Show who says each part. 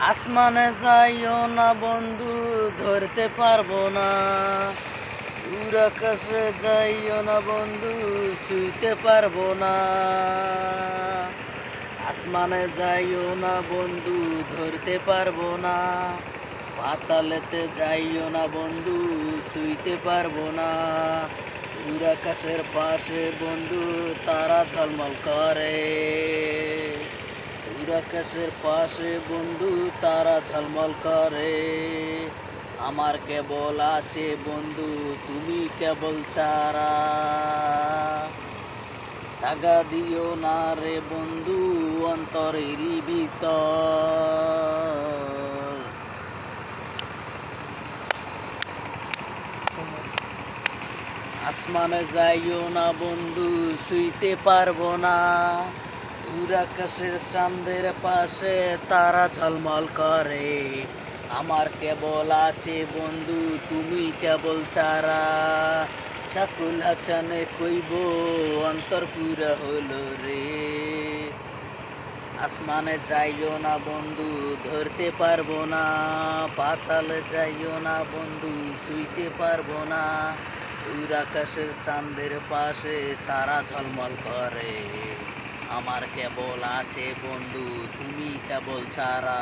Speaker 1: আসমানে যাইও না বন্ধু, ধরতে পারব না। দূর আকাশে যাইও না বন্ধু, শুইতে পারব না। আসমানে যাইও না বন্ধু, ধরতে পারব না। পাতালেতে যাইও না বন্ধু, শুইতে পারব না। দূর আকাশের পাশে বন্ধু, তারা ঝলমল করে। দূর পাশে বন্ধু, তারা ঝলমল করে। আমার কেবল আছে বন্ধু, তুমি কেবল চারা টাকা দিও না রে বন্ধু অন্তরের ভিতর। আসমানে যাইও না বন্ধু, শুইতে পারব না। দূর আকাশের চাঁদের পাশে তারা ঝলমল করে। আমার কেবল আছে বন্ধু, তুমি কেবল চারা শাকুল হাচানে কইব অন্তর পুরা হলো রে। আসমানে যাইও না বন্ধু, ধরতে পারব না। পাতালে যাইও না বন্ধু, শুইতে পারব না। দূর আকাশের চাঁদের পাশে তারা ঝলমল করে। আমার কেবল আছে বন্ধু তুমি কেবল ছাড়া।